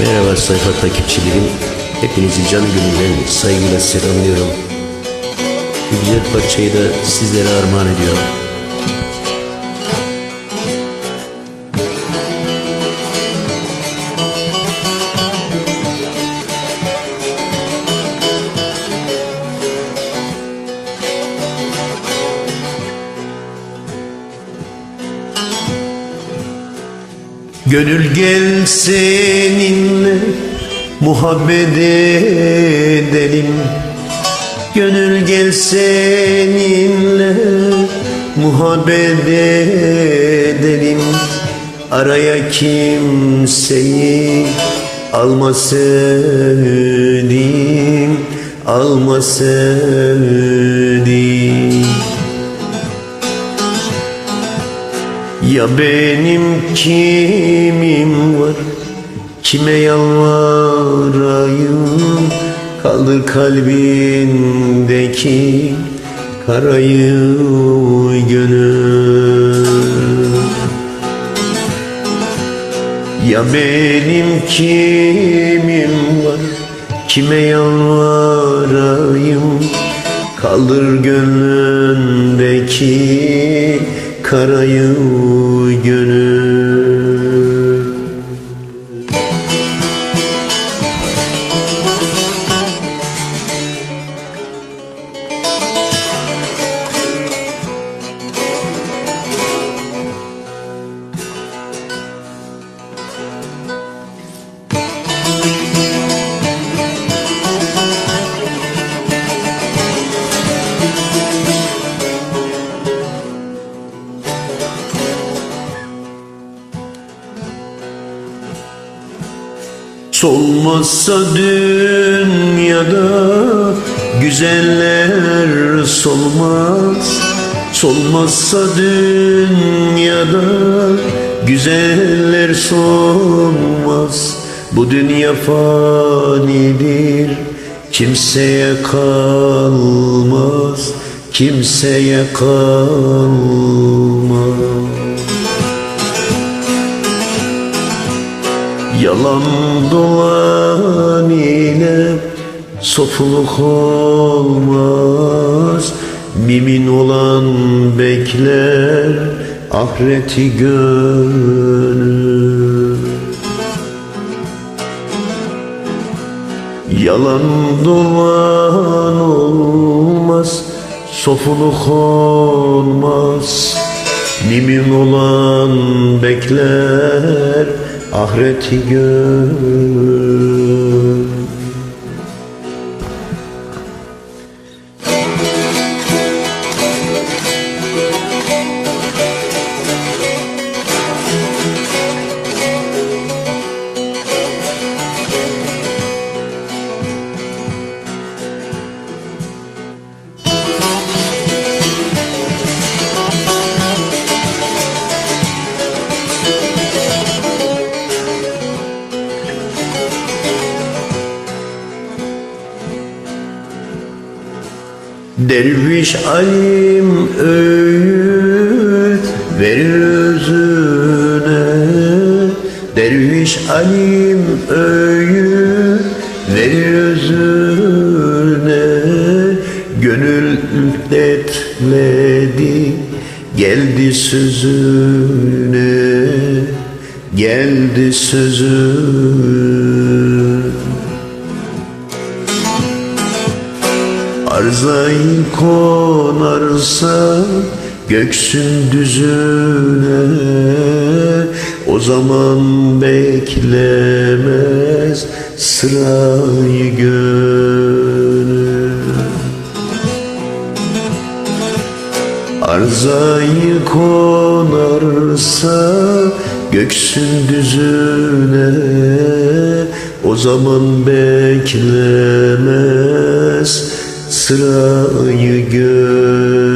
Merhaba sayfa takipçilerim. Hepinizi canı gönülden saygıyla selamlıyorum. Bu güzel parçayı da sizlere armağan ediyorum. Gönül gel seninle muhabbet edelim. Gönül gel seninle muhabbet edelim. Araya kimseyi almasaydım Almasaydım Ya benim kimim var? Kime yalvarayım? Kaldır kalbindeki Karayı gönül. Ya benim kimim var? Kime yalvarayım? Kaldır gönlündeki Karayı Solmazsa dünyada güzeller solmaz. Solmazsa dünyada güzeller solmaz. Bu dünya fanidir kimseye kalmaz Kimseye kalmaz Yalan dolan ile sofuluk olmaz. Mimin olan bekler ahireti gönül. Yalan dolan olmaz Sofuluk olmaz. Mimin olan bekler Ahireti gör Derviş alim öğüt verir özüne. Derviş alim öğüt verir özüne. Gönül üfletledi geldi sözüne. Geldi sözüne Arzayı konarsa göksün düzüne O zaman beklemez sırayı gönül. Arzayı konarsa göksün düzüne O zaman beklemez sırayı gör